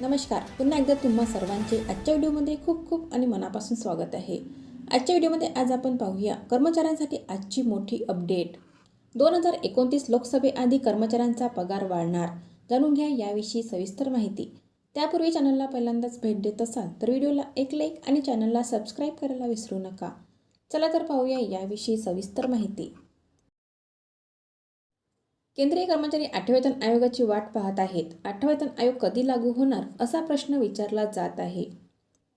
नमस्कार. पुन्हा एकदा तुम्हा सर्वांचे आजच्या व्हिडिओमध्ये खूप खूप आणि मनापासून स्वागत आहे. आजच्या व्हिडिओमध्ये आज आपण पाहूया कर्मचाऱ्यांसाठी आजची मोठी अपडेट. दोन हजार एकोणतीस लोकसभेआधी कर्मचाऱ्यांचा पगार वाढणार. जाणून घ्या याविषयी सविस्तर माहिती. त्यापूर्वी चॅनलला पहिल्यांदाच भेट देत असाल तर व्हिडिओला एक लाईक आणि चॅनलला सबस्क्राईब करायला विसरू नका. चला तर पाहूया याविषयी सविस्तर माहिती. केंद्रीय कर्मचारी आठवेतन आयोगाची वाट पाहत आहेत. आठवेतन आयोग कधी लागू होणार असा प्रश्न विचारला जात आहे.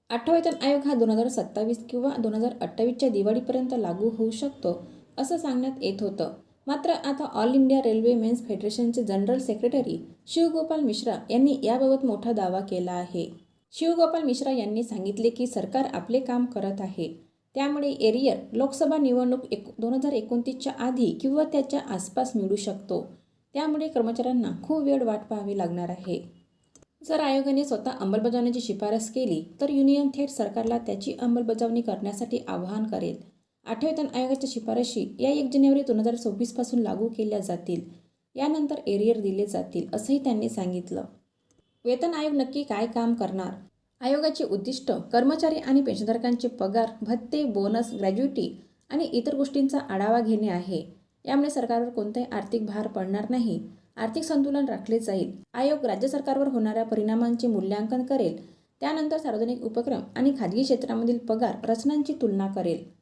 आठवेतन आयोग हा दोन हजार सत्तावीस किंवा दोन हजार अठ्ठावीसच्या दिवाळीपर्यंत लागू होऊ शकतो असं सांगण्यात येत होतं. मात्र आता ऑल इंडिया रेल्वे मेन्स फेडरेशनचे जनरल सेक्रेटरी शिवगोपाल मिश्रा यांनी याबाबत मोठा दावा केला आहे. शिवगोपाल मिश्रा यांनी सांगितले की सरकार आपले काम करत आहे. त्यामुळे एरियर लोकसभा निवडणूक एक दोन हजार एकोणतीसच्या आधी किंवा त्याच्या आसपास मिळू शकतो. त्यामुळे कर्मचाऱ्यांना खूप वेळ वाट पाहावी लागणार आहे. जर आयोगाने स्वतः अंमलबजावणीची शिफारस केली तर युनियन थेट सरकारला त्याची अंमलबजावणी करण्यासाठी आवाहन करेल. आठवेतन आयोगाच्या शिफारशी या एक जानेवारी दोन हजार सव्वीसपासून लागू केल्या जातील. यानंतर एरियर दिले जातील असंही त्यांनी सांगितलं. वेतन आयोग नक्की काय काम करणार? आयोगाचे उद्दिष्ट कर्मचारी आणि पेन्शनधारकांचे पगार भत्ते बोनस ग्रॅज्युटी आणि इतर गोष्टींचा आढावा घेणे आहे. यामुळे सरकारवर कोणताही आर्थिक भार पडणार नाही. आर्थिक संतुलन राखले जाईल. आयोग राज्य सरकारवर होणाऱ्या परिणामांचे मूल्यांकन करेल. त्यानंतर सार्वजनिक उपक्रम आणि खाजगी क्षेत्रामधील पगार रचनांची तुलना करेल.